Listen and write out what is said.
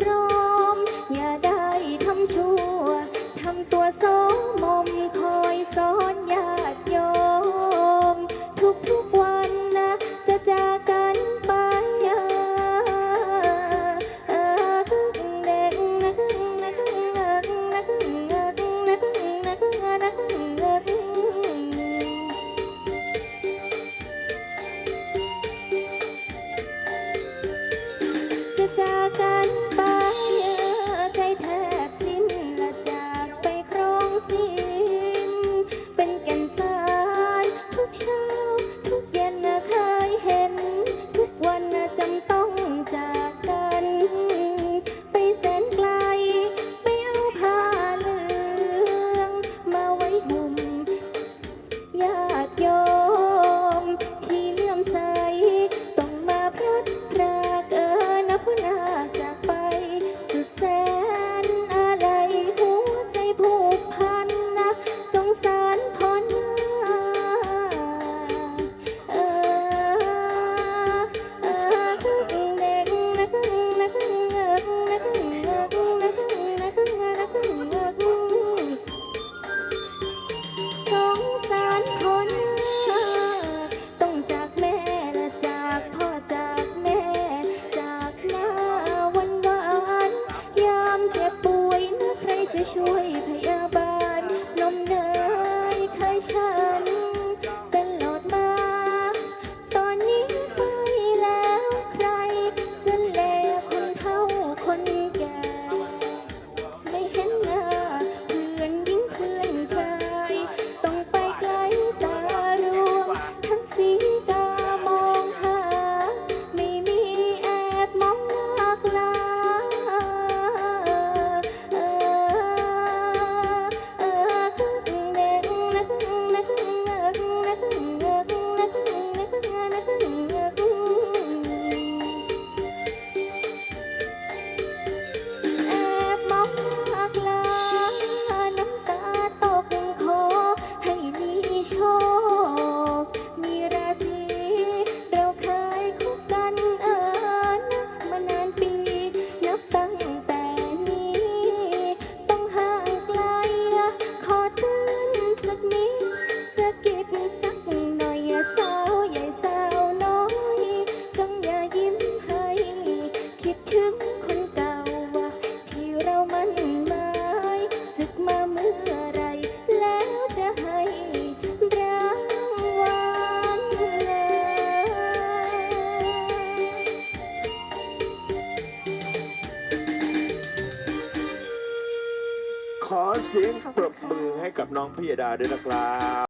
logro. ขอเสียงปรบมือให้กับน้องพิยดาด้วยนะครับ